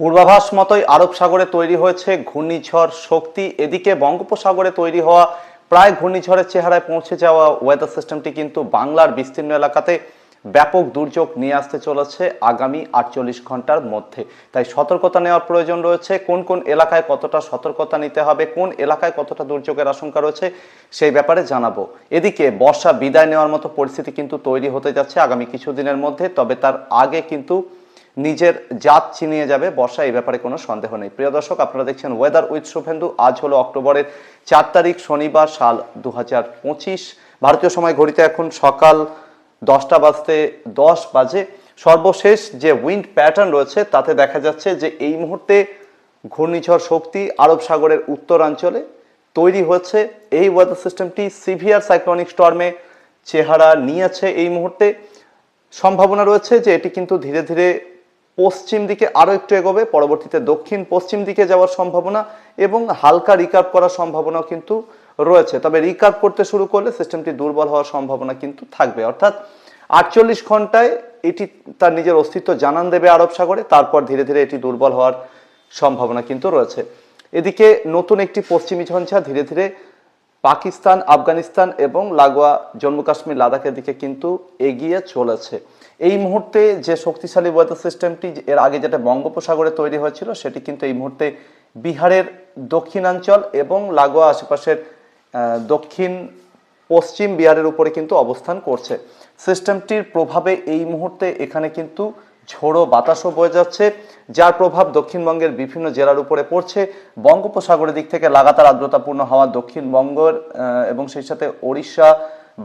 পূর্বাভাস মতোই আরব সাগরে তৈরি হয়েছে ঘূর্ণিঝড় শক্তি। এদিকে বঙ্গোপসাগরে তৈরি হওয়া প্রায় ঘূর্ণিঝড়ের চেহারায় পৌঁছে যাওয়া ওয়েদার সিস্টেমটি কিন্তু বাংলার বিস্তীর্ণ এলাকাতে ব্যাপক দুর্যোগ নিয়ে আসতে চলেছে আগামী আটচল্লিশ ঘণ্টার মধ্যে। তাই সতর্কতা নেওয়ার প্রয়োজন রয়েছে। কোন কোন এলাকায় কতটা সতর্কতা নিতে হবে, কোন এলাকায় কতটা দুর্যোগের আশঙ্কা রয়েছে সেই ব্যাপারে জানাব। এদিকে বর্ষা বিদায় নেওয়ার মতো পরিস্থিতি কিন্তু তৈরি হতে যাচ্ছে আগামী কিছুদিনের মধ্যে, তবে তার আগে কিন্তু নিজের জাত চিনিয়ে যাবে বর্ষা এই ব্যাপারে কোনো সন্দেহ নেই। প্রিয় দর্শক, আপনারা দেখছেন ওয়েদার উইথ শুভেন্দু। আজ হলো অক্টোবরের চার তারিখ, শনিবার, সাল দু হাজার পঁচিশ। ভারতীয় সময় ঘড়িতে এখন সকাল দশটা বাজতে দশ বাজে। সর্বশেষ যে উইন্ড প্যাটার্ন রয়েছে, তাতে দেখা যাচ্ছে যে এই মুহূর্তে ঘূর্ণিঝড় শক্তি আরব সাগরের উত্তরাঞ্চলে তৈরি হয়েছে। এই ওয়েদার সিস্টেমটি সিভিয়ার সাইক্লোনিক স্টর্মে চেহারা নিয়েছে এই মুহূর্তে। সম্ভাবনা রয়েছে যে এটি কিন্তু ধীরে ধীরে পশ্চিম দিকে আরও একটু এগোবে, পরবর্তীতে দক্ষিণ পশ্চিম দিকে যাওয়ার সম্ভাবনা এবং হালকা রিকার্ভ করার সম্ভাবনাও কিন্তু রয়েছে। তবে রিকার্ভ করতে শুরু করলে সিস্টেমটি দুর্বল হওয়ার সম্ভাবনা কিন্তু থাকবে। অর্থাৎ আটচল্লিশ ঘন্টায় এটি তার নিজের অস্তিত্ব জানান দেবে আরব সাগরে, তারপর ধীরে ধীরে এটি দুর্বল হওয়ার সম্ভাবনা কিন্তু রয়েছে। এদিকে নতুন একটি পশ্চিমী ঝঞ্ঝা ধীরে ধীরে পাকিস্তান, আফগানিস্তান এবং লাগোয়া জম্মু কাশ্মীর, লাদাখের দিকে কিন্তু এগিয়ে চলেছে। এই মুহূর্তে যে শক্তিশালী ওয়েদার সিস্টেমটি এর আগে যেটা বঙ্গোপসাগরে তৈরি হয়েছিল, সেটি কিন্তু এই মুহূর্তে বিহারের দক্ষিণাঞ্চল এবং লাগোয়া আশেপাশের দক্ষিণ পশ্চিম বিহারের উপরে কিন্তু অবস্থান করছে। সিস্টেমটির প্রভাবে এই মুহূর্তে এখানে কিন্তু ঝোড়ো বাতাসও বয়ে যাচ্ছে, যার প্রভাব দক্ষিণবঙ্গের বিভিন্ন জেলার উপরে পড়ছে। বঙ্গোপসাগরের দিক থেকে লাগাতার আর্দ্রতাপূর্ণ হওয়া দক্ষিণবঙ্গের এবং সেই সাথে ওড়িশা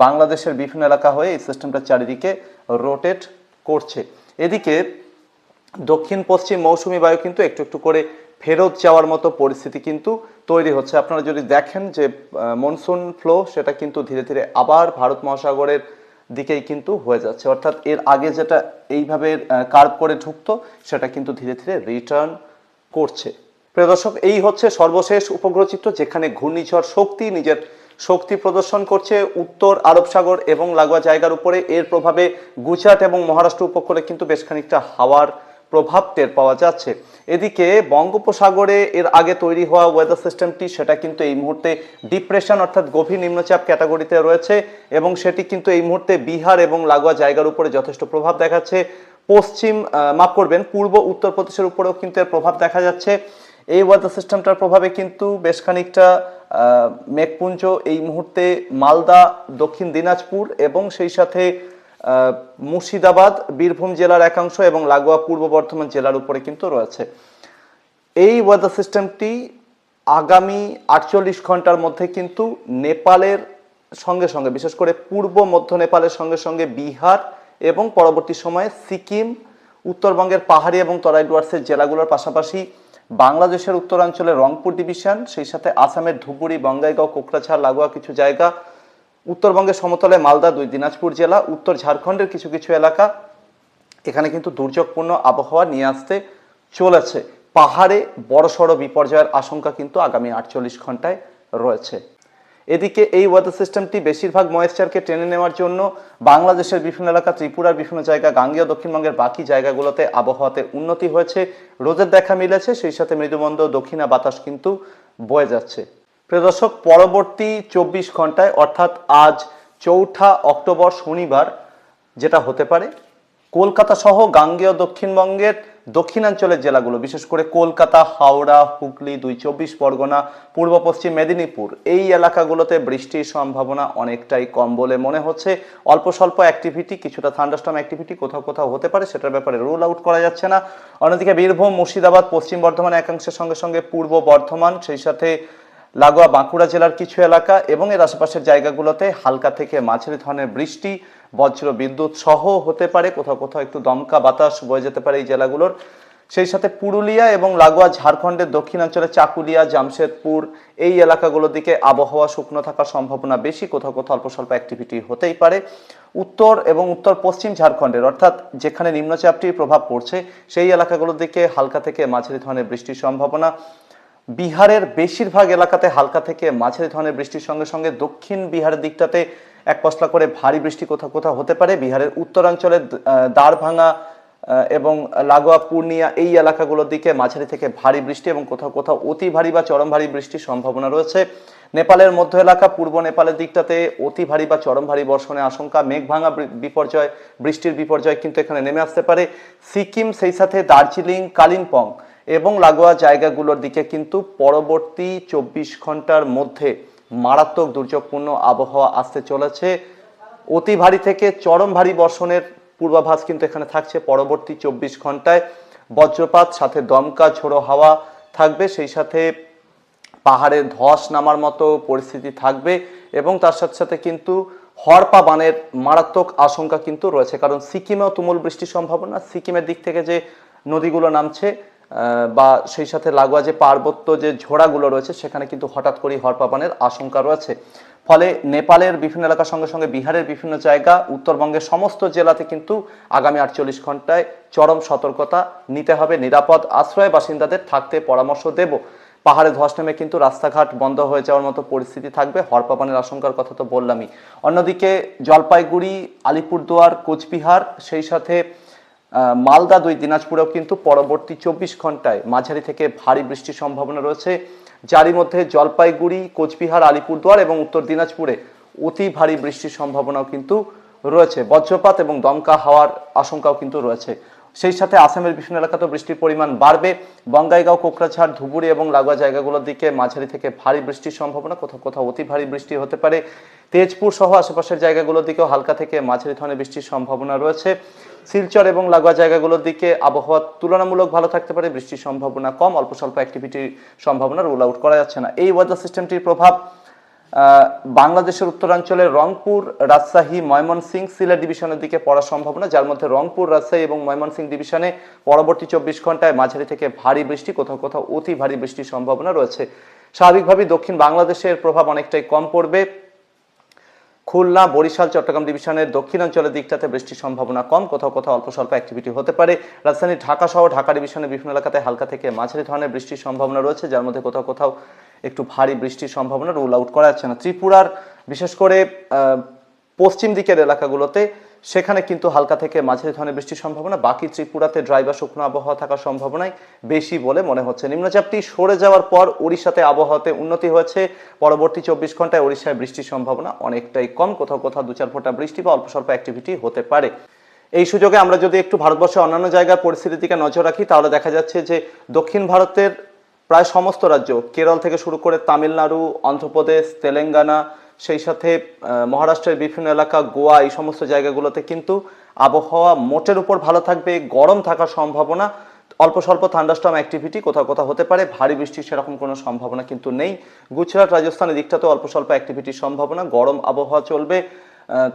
বাংলাদেশের বিভিন্ন এলাকা হয়ে এই সিস্টেমটা চারিদিকে রোটেট করছে। এদিকে দক্ষিণ, পশ্চিম মৌসুমি বায়ু কিন্তু একটু একটু করে ফেরত যাওয়ার মতো পরিস্থিতি কিন্তু তৈরি হচ্ছে। আপনারা যদি দেখেন যে মনসুন ফ্লো সেটা কিন্তু ধীরে ধীরে আবার ভারত মহাসাগরের দিকেই কিন্তু হয়ে যাচ্ছে। অর্থাৎ এর আগে যেটা এইভাবে কার্ভ করে ঢুকতো, সেটা কিন্তু ধীরে ধীরে রিটার্ন করছে। প্রিয় দর্শক, এই হচ্ছে সর্বশেষ উপগ্রহ চিত্র যেখানে ঘূর্ণিঝড় শক্তি নিজের শক্তি প্রদর্শন করছে উত্তর আরব সাগর এবং লাগোয়া জায়গার উপরে। এর প্রভাবে গুজরাট এবং মহারাষ্ট্র উপকূলে কিন্তু বেশ খানিকটা হাওয়ার প্রভাব টের পাওয়া যাচ্ছে। এদিকে বঙ্গোপসাগরে এর আগে তৈরি হওয়া ওয়েদার সিস্টেমটি সেটা কিন্তু এই মুহূর্তে ডিপ্রেশন অর্থাৎ গভীর নিম্নচাপ ক্যাটাগরিতে রয়েছে এবং সেটি কিন্তু এই মুহূর্তে বিহার এবং লাগোয়া জায়গার উপরে যথেষ্ট প্রভাব দেখাচ্ছে। পশ্চিম মাফ করবেন, পূর্ব উত্তরপ্রদেশের উপরেও কিন্তু এর প্রভাব দেখা যাচ্ছে। এই ওয়েদার সিস্টেমটার প্রভাবে কিন্তু বেশ খানিকটা মেঘপুঞ্জ এই মুহূর্তে মালদা, দক্ষিণ দিনাজপুর এবং সেই সাথে মুর্শিদাবাদ, বীরভূম জেলার একাংশ এবং লাগোয়া পূর্ব বর্ধমান জেলার উপরে কিন্তু রয়েছে। এই ওয়েদার সিস্টেমটি আগামী আটচল্লিশ ঘণ্টার মধ্যে কিন্তু নেপালের সঙ্গে সঙ্গে, বিশেষ করে পূর্ব মধ্য নেপালের সঙ্গে সঙ্গে বিহার এবং পরবর্তী সময়ে সিকিম, উত্তরবঙ্গের পাহাড়ি এবং তরাই ডুয়ার্সের জেলাগুলোর পাশাপাশি বাংলাদেশের উত্তরাঞ্চলে রংপুর ডিভিশন, সেই সাথে আসামের ধুবুরি, বঙ্গাইগাঁও, কোকরাঝাড়, লাগোয়া কিছু জায়গা। উত্তরবঙ্গের সমতলে মালদা, দুই দিনাজপুর জেলা, উত্তর ঝাড়খণ্ডের কিছু কিছু এলাকা। এখানে কিন্তু দুর্যোগপূর্ণ আবহাওয়া নিয়ে আসতে চলেছে। পাহাড়ে বড়সড় বিপর্যয়ের আশঙ্কা কিন্তু আগামী আটচল্লিশ ঘন্টায় রয়েছে। এদিকে এই ওয়েদার সিস্টেমটি বেশিরভাগ ময়েশ্চারকে টেনে নেওয়ার জন্য বাংলাদেশের বিভিন্ন এলাকা, ত্রিপুরার বিভিন্ন জায়গা, গাঙ্গেয় দক্ষিণবঙ্গের বাকি জায়গাগুলোতে আবহাওয়াতে উন্নতি হয়েছে। রোদের দেখা মিলেছে, সেই সাথে মৃদুমন্দ দক্ষিণা বাতাস কিন্তু বয়ে যাচ্ছে। প্রিয় দর্শক, পরবর্তী চব্বিশ ঘন্টায়, অর্থাৎ আজ চৌঠা অক্টোবর শনিবার, যেটা হতে পারে, কলকাতা সহ গাঙ্গেয় দক্ষিণবঙ্গের দক্ষিণাঞ্চলের জেলাগুলো, বিশেষ করে কলকাতা, হাওড়া, হুগলি, দুই চব্বিশ পরগনা, পূর্ব পশ্চিম মেদিনীপুর, এই এলাকাগুলোতে বৃষ্টির সম্ভাবনা অনেকটাই কম বলে মনে হচ্ছে। অল্প স্বল্প অ্যাক্টিভিটি কিছুটা থান্ডাস্টম অ্যাক্টিভিটি কোথাও কোথাও হতে পারে, সেটার ব্যাপারে রুল আউট করা যাচ্ছে না। অন্যদিকে বীরভূম, মুর্শিদাবাদ, পশ্চিম বর্ধমান একাংশের সঙ্গে সঙ্গে পূর্ব বর্ধমান, সেই সাথে লাগোয়া বাঁকুড়া জেলার কিছু এলাকা এবং এর আশেপাশের জায়গাগুলোতে হালকা থেকে মাঝারি ধরনের বৃষ্টি বজ্র বিদ্যুৎ সহ হতে পারে, কোথাও কোথাও একটু দমকা বাতাস বয়ে যেতে পারে এই জেলাগুলোর। সেই সাথে পুরুলিয়া এবং লাগোয়া ঝাড়খণ্ডের দক্ষিণাঞ্চলে চাকুলিয়া, জামশেদপুর এই এলাকাগুলোর দিকে আবহাওয়া শুকনো থাকার সম্ভাবনা বেশি, কোথাও কোথাও অল্প স্বল্প অ্যাক্টিভিটি হতেই পারে। উত্তর এবং উত্তর পশ্চিম ঝাড়খণ্ডের, অর্থাৎ যেখানে নিম্নচাপটির প্রভাব পড়ছে, সেই এলাকাগুলোর দিকে হালকা থেকে মাঝারি ধরনের বৃষ্টির সম্ভাবনা। বিহারের বেশিরভাগ এলাকাতে হালকা থেকে মাঝারি ধরনের বৃষ্টির সঙ্গে সঙ্গে দক্ষিণ বিহারের দিকটাতে এক পশলা করে ভারী বৃষ্টি কোথাও কোথাও হতে পারে। বিহারের উত্তরাঞ্চলে দ্বার ভাঙা এবং লাগোয়া, পূর্ণিয়া এই এলাকাগুলোর দিকে মাঝারি থেকে ভারী বৃষ্টি এবং কোথাও কোথাও অতি ভারী বা চরম ভারী বৃষ্টির সম্ভাবনা রয়েছে। নেপালের মধ্য এলাকা, পূর্ব নেপালের দিকটাতে অতি ভারী বা চরম ভারী বর্ষণের আশঙ্কা। মেঘ ভাঙা বিপর্যয়, বৃষ্টির বিপর্যয় কিন্তু এখানে নেমে আসতে পারে। সিকিম, সেই সাথে দার্জিলিং, কালিম্পং এবং লাগোয়া জায়গাগুলোর দিকে কিন্তু পরবর্তী চব্বিশ ঘণ্টার মধ্যে মারাত্মক দুর্যোগপূর্ণ আবহাওয়া আসতে চলেছে। অতি ভারী থেকে চরম ভারী বর্ষণের পূর্বাভাস কিন্তু এখানে থাকছে পরবর্তী চব্বিশ ঘন্টায়। বজ্রপাত, সাথে দমকা, ঝোড়ো হাওয়া থাকবে, সেই সাথে পাহাড়ে ধস নামার মতো পরিস্থিতি থাকবে এবং তার সাথে সাথে কিন্তু হরপা বানের মারাত্মক আশঙ্কা কিন্তু রয়েছে। কারণ সিকিমেও তুমুল বৃষ্টির সম্ভাবনা। সিকিমের দিক থেকে যে নদীগুলো নামছে বা সেই সাথে লাগোয়া যে পার্বত্য যে ঝোড়াগুলো রয়েছে, সেখানে কিন্তু হঠাৎ করেই হরপা বানের আশঙ্কা রয়েছে। ফলে নেপালের বিভিন্ন এলাকার সঙ্গে সঙ্গে বিহারের বিভিন্ন জায়গা, উত্তরবঙ্গের সমস্ত জেলাতে কিন্তু আগামী আটচল্লিশ ঘন্টায় চরম সতর্কতা নিতে হবে। নিরাপদ আশ্রয় বাসিন্দাদের থাকতে পরামর্শ দেব। পাহাড়ে ধস নেমে কিন্তু রাস্তাঘাট বন্ধ হয়ে যাওয়ার মতো পরিস্থিতি থাকবে। হরপাপানের আশঙ্কার কথা তো বললামই। অন্যদিকে জলপাইগুড়ি, আলিপুরদুয়ার, কোচবিহার, সেই সাথে মালদা দুই, দিনাজপুরেও কিন্তু পরবর্তী চব্বিশ ঘন্টায় মাঝারি থেকে ভারী বৃষ্টির সম্ভাবনা রয়েছে। যারই মধ্যে জলপাইগুড়ি, কোচবিহার, আলিপুরদুয়ার এবং উত্তর দিনাজপুরে অতি ভারী বৃষ্টির সম্ভাবনাও কিন্তু রয়েছে। বজ্রপাত এবং দমকা হাওয়ার আশঙ্কাও কিন্তু রয়েছে। সেই সাথে আসামের বিভিন্ন এলাকাতেও বৃষ্টির পরিমাণ বাড়বে। বঙ্গাইগাঁও, কোকরাঝাড়, ধুবুরি এবং লাগোয়া জায়গাগুলোর দিকে মাঝারি থেকে ভারী বৃষ্টির সম্ভাবনা, কোথাও কোথাও অতি ভারী বৃষ্টি হতে পারে। তেজপুর সহ আশেপাশের জায়গাগুলোর দিকেও হালকা থেকে মাঝারি ধরনের বৃষ্টির সম্ভাবনা রয়েছে। শিলচর এবং লাগোয়া জায়গাগুলোর দিকে আবহাওয়া তুলনামূলক ভালো থাকতে পারে, বৃষ্টির সম্ভাবনা কম, অল্প স্বল্প অ্যাক্টিভিটির সম্ভাবনা রুল আউট করা যাচ্ছে না। এই ওয়েদার সিস্টেমটির প্রভাব বাংলাদেশের উত্তরাঞ্চলে রংপুর, রাজশাহী, ময়মনসিংহ সিলেট ডিভিশনের দিকে পড়ার সম্ভাবনা যার মধ্যে রংপুর, রাজশাহী এবং ময়মনসিংহ ডিভিশনে পরবর্তী চব্বিশ ঘন্টায় মাঝারি থেকে ভারী বৃষ্টি, কোথাও কোথাও অতি ভারী বৃষ্টির সম্ভাবনা রয়েছে। স্বাভাবিকভাবেই দক্ষিণ বাংলাদেশের প্রভাব অনেকটাই কম পড়বে। খুলনা, বরিশাল, চট্টগ্রাম ডিভিশনের দক্ষিণাঞ্চলের দিকটাতে বৃষ্টির সম্ভাবনা কম, কোথাও কোথাও অল্প স্বল্প অ্যাক্টিভিটি হতে পারে। রাজধানী ঢাকা সহ ঢাকা ডিভিশনের বিভিন্ন এলাকাতে হালকা থেকে মাঝারি ধরনের বৃষ্টির সম্ভাবনা রয়েছে, যার মধ্যে কোথাও কোথাও একটু ভারী বৃষ্টির সম্ভাবনা রুল আউট করা যাচ্ছে না। ত্রিপুরার, বিশেষ করে পশ্চিম দিকের এলাকাগুলোতে সেখানে কিন্তু হালকা থেকে মাঝারি ধরনের বৃষ্টির সম্ভাবনা। বাকি ত্রিপুরাতে ড্রাই বা শুকনো আবহাওয়া থাকার সম্ভাবনাই বেশি বলে মনে হচ্ছে। নিম্নচাপটি সরে যাওয়ার পর উড়িষ্যাতে আবহাওয়াতে উন্নতি হয়েছে। পরবর্তী চব্বিশ ঘন্টায় উড়িষ্যায় বৃষ্টির সম্ভাবনা অনেকটাই কম। কোথাও কোথাও দু চার ফোঁটা বৃষ্টি বা অল্প স্বল্প অ্যাক্টিভিটি হতে পারে। এই সুযোগে আমরা যদি একটু ভারতবর্ষের অন্যান্য জায়গার পরিস্থিতির দিকে নজর রাখি, তাহলে দেখা যাচ্ছে যে দক্ষিণ ভারতের প্রায় সমস্ত রাজ্য, কেরল থেকে শুরু করে তামিলনাড়ু, অন্ধ্রপ্রদেশ, তেলেঙ্গানা, সেই সাথে মহারাষ্ট্রের বিভিন্ন এলাকা, গোয়া, এই সমস্ত জায়গাগুলোতে কিন্তু আবহাওয়া মোটের উপর ভালো থাকবে, গরম থাকার সম্ভাবনা, অল্প স্বল্প থান্ডাস্টর্ম অ্যাক্টিভিটি কোথাও কোথাও হতে পারে, ভারী বৃষ্টির সেরকম কোনো সম্ভাবনা কিন্তু নেই। গুজরাট রাজস্থানের দিকটাতেও অল্প স্বল্প অ্যাক্টিভিটির সম্ভাবনা, গরম আবহাওয়া চলবে।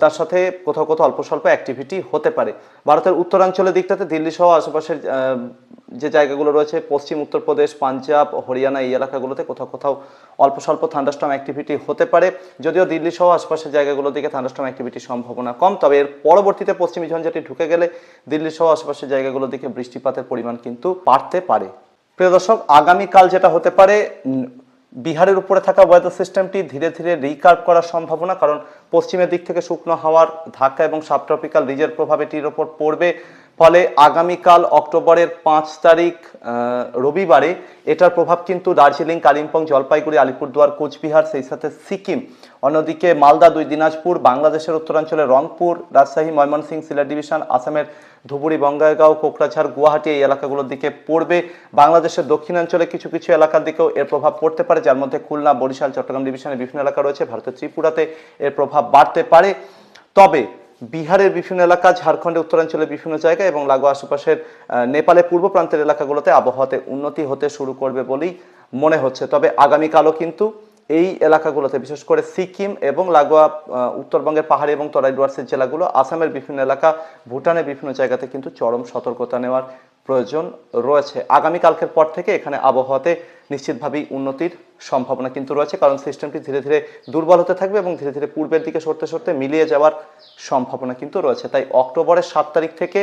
তার সাথে কোথাও কোথাও অল্প স্বল্প অ্যাক্টিভিটি হতে পারে। ভারতের উত্তরাঞ্চলের দিকটাতে দিল্লি সহ আশেপাশের যে জায়গাগুলো রয়েছে, পশ্চিম উত্তরপ্রদেশ, পাঞ্জাব, হরিয়ানা, এই এলাকাগুলোতে কোথাও কোথাও অল্প স্বল্প থান্ডাস্টর্ম অ্যাক্টিভিটি হতে পারে। যদিও দিল্লি সহ আশপাশের জায়গাগুলোর দিকে থান্ডাস্টর্ম অ্যাক্টিভিটির সম্ভাবনা কম, তবে এর পরবর্তীতে পশ্চিমী ঝঞ্ঝাটি ঢুকে গেলে দিল্লি সহ আশপাশের জায়গাগুলোর দিকে বৃষ্টিপাতের পরিমাণ কিন্তু বাড়তে পারে। প্রিয় দর্শক, আগামীকাল যেটা হতে পারে বিহারের উপরে থাকা ওয়েদার সিস্টেমটি ধীরে ধীরে রিকার্ভ করার সম্ভাবনা, কারণ পশ্চিমের দিক থেকে শুকনো হাওয়ার ধাক্কা এবং সাবট্রপিক্যাল রিজের প্রভাব এটির ওপর পড়বে। ফলে আগামীকাল অক্টোবরের পাঁচ তারিখ রবিবারে এটার প্রভাব কিন্তু দার্জিলিং, কালিম্পং, জলপাইগুড়ি, আলিপুরদুয়ার, কোচবিহার, সেই সাথে সিকিম, অন্যদিকে মালদা, দুই দিনাজপুর, বাংলাদেশের উত্তরাঞ্চলে রংপুর, রাজশাহী, ময়মনসিংহ, সিলেট ডিভিশন, আসামের ধুবুরি, বঙ্গাইগাঁও, কোকরাঝাড়, গুয়াহাটি এই এলাকাগুলোর দিকে পড়বে। বাংলাদেশের দক্ষিণাঞ্চলে কিছু কিছু এলাকার দিকেও এর প্রভাব পড়তে পারে, যার মধ্যে খুলনা, বরিশাল, চট্টগ্রাম ডিভিশনের বিভিন্ন এলাকা রয়েছে। ভারতের ত্রিপুরাতে এর প্রভাব বাড়তে পারে। তবে বিহারের বিভিন্ন এলাকা ঝাড়খণ্ডের উত্তরাঞ্চলের বিভিন্ন জায়গা এবং লাগোয়া আশেপাশের নেপালের পূর্ব প্রান্তের এলাকাগুলোতে আবহাওয়াতে উন্নতি হতে শুরু করবে বলেই মনে হচ্ছে। তবে আগামীকালও কিন্তু এই এলাকাগুলোতে, বিশেষ করে সিকিম এবং লাগোয়া উত্তরবঙ্গের পাহাড়ি এবং তরাই ডুয়ার্সের জেলাগুলো, আসামের বিভিন্ন এলাকা, ভুটানের বিভিন্ন জায়গাতে কিন্তু চরম সতর্কতা নেওয়ার প্রয়োজন রয়েছে। আগামীকালকের পর থেকে এখানে আবহাওয়াতে নিশ্চিতভাবেই উন্নতির সম্ভাবনা কিন্তু রয়েছে, কারণ সিস্টেমটি ধীরে ধীরে দুর্বল হতে থাকবে এবং ধীরে ধীরে পূর্বের দিকে সরতে সরতে মিলিয়ে যাওয়ার সম্ভাবনা কিন্তু রয়েছে। তাই অক্টোবরের সাত তারিখ থেকে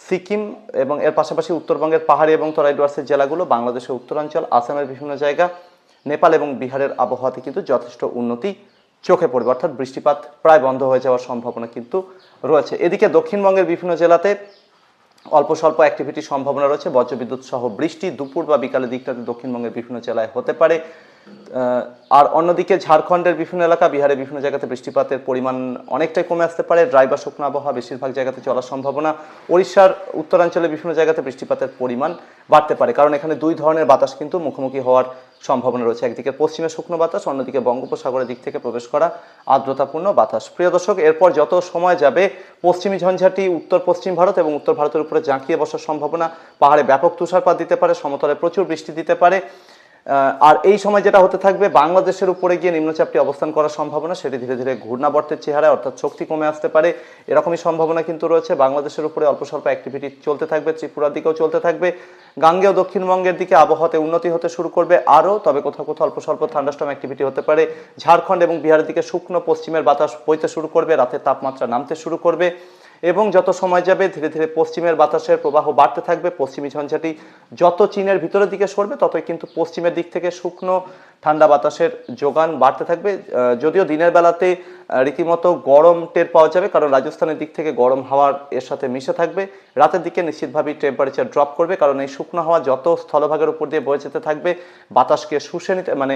সিকিম এবং এর পাশাপাশি উত্তরবঙ্গের পাহাড়ি এবং তরাই ডুয়ার্সের জেলাগুলো, বাংলাদেশের উত্তরাঞ্চল, আসামের বিভিন্ন জায়গা, নেপাল এবং বিহারের আবহাওয়াতে কিন্তু যথেষ্ট উন্নতি চোখে পড়বে। অর্থাৎ বৃষ্টিপাত প্রায় বন্ধ হয়ে যাওয়ার সম্ভাবনা কিন্তু রয়েছে। এদিকে দক্ষিণবঙ্গের বিভিন্ন জেলাতে অল্প স্বল্প অ্যাক্টিভিটির সম্ভাবনা রয়েছে। বজ্রবিদ্যুৎ সহ বৃষ্টি দুপুর বা বিকালের দিকটাতে দক্ষিণবঙ্গের বিভিন্ন জেলায় হতে পারে। আর অন্যদিকে ঝাড়খণ্ডের বিভিন্ন এলাকা, বিহারের বিভিন্ন জায়গাতে বৃষ্টিপাতের পরিমাণ অনেকটাই কমে আসতে পারে। ড্রাই বা শুকনো আবহাওয়া বেশিরভাগ জায়গাতে চলার সম্ভাবনা। ওড়িশার উত্তরাঞ্চলের বিভিন্ন জায়গাতে বৃষ্টিপাতের পরিমাণ বাড়তে পারে। কারণ এখানে দুই ধরনের বাতাস কিন্তু মুখোমুখি হওয়ার সম্ভাবনা রয়েছে। একদিকে পশ্চিমে শুকনো বাতাস, অন্যদিকে বঙ্গোপসাগরের দিক থেকে প্রবেশ করা আর্দ্রতাপূর্ণ বাতাস। প্রিয় দর্শক, এরপর যত সময় যাবে, পশ্চিমী ঝঞ্ঝাটি উত্তর পশ্চিম ভারত এবং উত্তর ভারতের উপরে জাঁকিয়ে বসার সম্ভাবনা। পাহাড়ে ব্যাপক তুষারপাত দিতে পারে, সমতলে প্রচুর বৃষ্টি দিতে পারে। আর এই সময় যেটা হতে থাকবে, বাংলাদেশের উপরে গিয়ে নিম্নচাপটি অবস্থান করার সম্ভাবনা, সেটি ধীরে ধীরে ঘূর্ণাবর্তের চেহারায়, অর্থাৎ শক্তি কমে আসতে পারে। এরকমই সম্ভাবনা কিন্তু রয়েছে। বাংলাদেশের উপরে অল্প স্বল্প অ্যাক্টিভিটি চলতে থাকবে, ত্রিপুরার দিকেও চলতে থাকবে। গাঙ্গেয় দক্ষিণবঙ্গের দিকে আবহাওয়াতে উন্নতি হতে শুরু করবে আরও, তবে কোথাও কোথাও অল্প স্বল্প থান্ডাস্টম অ্যাক্টিভিটি হতে পারে। ঝাড়খণ্ড এবং বিহারের দিকে শুকনো পশ্চিমের বাতাস বইতে শুরু করবে, রাতে তাপমাত্রা নামতে শুরু করবে। এবং যত সময় যাবে, ধীরে ধীরে পশ্চিমের বাতাসের প্রবাহ বাড়তে থাকবে, পশ্চিমী ঝঞ্ঝাটি যত চীনের ভিতরের দিকে সরবে, ততই কিন্তু পশ্চিমের দিক থেকে শুকনো ঠান্ডা বাতাসের যোগান বাড়তে থাকবে। যদিও দিনের বেলাতে রীতিমতো গরম টের পাওয়া যাবে, কারণ রাজস্থানের দিক থেকে গরম হাওয়ার এর সাথে মিশে থাকবে। রাতের দিকে নিশ্চিতভাবেই টেম্পারেচার ড্রপ করবে, কারণ এই শুকনো হাওয়া যত স্থলভাগের উপর দিয়ে বয়ে যেতে থাকবে, বাতাসকে শুষে নিতে মানে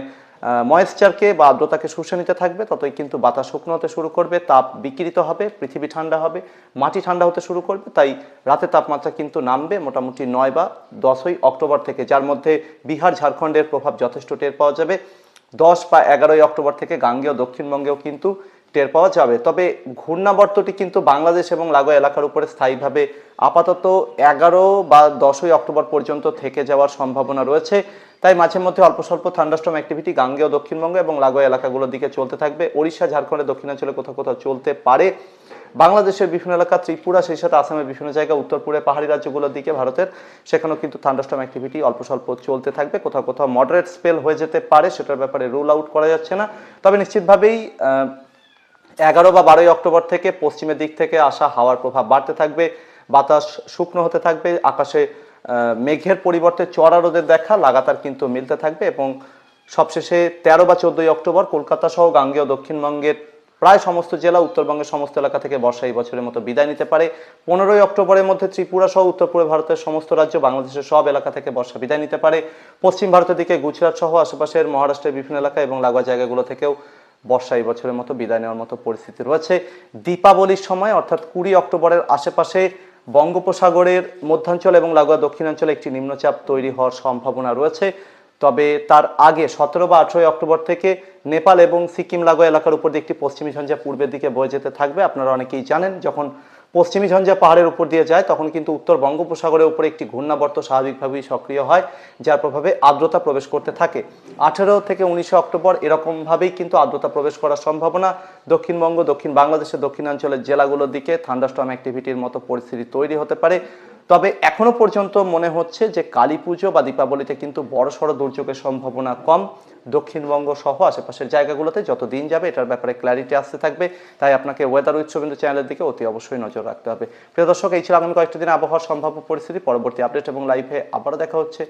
ময়েশ্চারকে বা আর্দ্রতাকে শুষে নিতে থাকবে, ততই কিন্তু বাতাস শুকনো হতে শুরু করবে, তাপ বিকিরিত হবে, পৃথিবী ঠান্ডা হবে, মাটি ঠান্ডা হতে শুরু করবে, তাই রাতে তাপমাত্রা কিন্তু নামবে মোটামুটি নয় বা দশই অক্টোবর থেকে, যার মধ্যে বিহার, ঝাড়খণ্ডের প্রভাব যথেষ্ট টের পাওয়া যাবে। দশ বা এগারোই অক্টোবর থেকে গাঙ্গেয়, দক্ষিণবঙ্গেও কিন্তু টের পাওয়া যাবে। তবে ঘূর্ণাবর্তটি কিন্তু বাংলাদেশ এবং লাগোয়া এলাকার উপরে স্থায়ীভাবে আপাতত এগারো বা দশই অক্টোবর পর্যন্ত থেকে যাওয়ার সম্ভাবনা রয়েছে। তাই মাঝে মধ্যে অল্প স্বল্প থান্ডাস্টম অ্যাক্টিভিটি গাঙ্গেয় দক্ষিণবঙ্গ এবং লাগোয়া এলাকাগুলোর দিকে চলতে থাকবে। ওড়িশা ঝাড়খণ্ডের দক্ষিণাঞ্চলে কোথাও কোথাও চলতে পারে। বাংলাদেশের বিভিন্ন এলাকা, ত্রিপুরা, সেই সাথে আসামের বিভিন্ন জায়গা, উত্তরপুরে পাহাড়ি রাজ্যগুলোর দিকে ভারতের, সেখানেও কিন্তু থান্ডাস্টম অ্যাক্টিভিটি অল্প স্বল্প চলতে থাকবে। কোথাও কোথাও মডারেট স্পেল হয়ে যেতে পারে, সেটার ব্যাপারে রুল আউট করা যাচ্ছে না। তবে নিশ্চিতভাবেই এগারো বা বারোই অক্টোবর থেকে পশ্চিমের দিক থেকে আসা হাওয়ার প্রভাব বাড়তে থাকবে, বাতাস শুকনো হতে থাকবে, আকাশে মেঘের পরিবর্তে চড়া রোদের দেখা লাগাতার কিন্তু মিলতে থাকবে এবং সবশেষে তেরো বা চোদ্দই অক্টোবর কলকাতা সহ গাঙ্গেয় দক্ষিণবঙ্গের প্রায় সমস্ত জেলা, উত্তরবঙ্গের সমস্ত এলাকা থেকে বর্ষা এই বছরের মতো বিদায় নিতে পারে। পনেরোই অক্টোবরের মধ্যে ত্রিপুরা সহ উত্তর পূর্ব ভারতের সমস্ত রাজ্য বাংলাদেশের সব এলাকা থেকে বর্ষা বিদায় নিতে পারে। পশ্চিম ভারতের দিকে গুজরাট সহ আশেপাশের মহারাষ্ট্রের বিভিন্ন এলাকা এবং লাগোয়া জায়গাগুলো থেকেও বর্ষা এই বছরের মতো বিদায় নেওয়ার মতো পরিস্থিতি রয়েছে। দীপাবলির সময় অর্থাৎ কুড়ি অক্টোবরের আশেপাশে বঙ্গোপসাগরের মধ্যাঞ্চল এবং লাগোয়া দক্ষিণাঞ্চলে একটি নিম্নচাপ তৈরি হওয়ার সম্ভাবনা রয়েছে। তবে তার আগে সতেরো বা আঠেরোই অক্টোবর থেকে নেপাল এবং সিকিম লাগোয়া এলাকার উপর দিয়ে একটি পশ্চিমী ঝঞ্ঝা পূর্বের দিকে বয়ে যেতে থাকবে। আপনারা অনেকেই জানেন, যখন পশ্চিমী ঝঞ্ঝা পাহাড়ের উপর দিয়ে যায়, তখন কিন্তু উত্তর বঙ্গোপসাগরের উপরে একটি ঘূর্ণাবর্ত স্বাভাবিকভাবেই সক্রিয় হয়, যার প্রভাবে আর্দ্রতা প্রবেশ করতে থাকে। আঠেরো থেকে উনিশে অক্টোবর এরকমভাবেই কিন্তু আর্দ্রতা প্রবেশ করার সম্ভাবনা দক্ষিণবঙ্গ, দক্ষিণ বাংলাদেশের দক্ষিণাঞ্চলের জেলাগুলোর দিকে। থান্ডাস্টম অ্যাক্টিভিটির মতো পরিস্থিতি তৈরি হতে পারে। তবে এখনও পর্যন্ত মনে হচ্ছে যে কালী পুজো বা দীপাবলিতে কিন্তু বড় সড়ো দুর্যোগের সম্ভাবনা কম। দক্ষিণবঙ্গ সহ আশেপাশের জায়গাগুলোতে যত দিন যাবে এটার ব্যাপারে ক্ল্যারিটি আসতে থাকবে। তাই আপনাকে ওয়েদার উৎসবিন্দু চ্যানেলের দিকে অতি অবশ্যই নজর রাখতে হবে। প্রিয় দর্শক, এই ছিল আগামী কয়েকটা দিন আবহাওয়ার সম্ভাব্য পরিস্থিতি। পরবর্তী আপডেট এবং লাইভে আবারও দেখা হচ্ছে।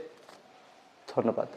ধন্যবাদ।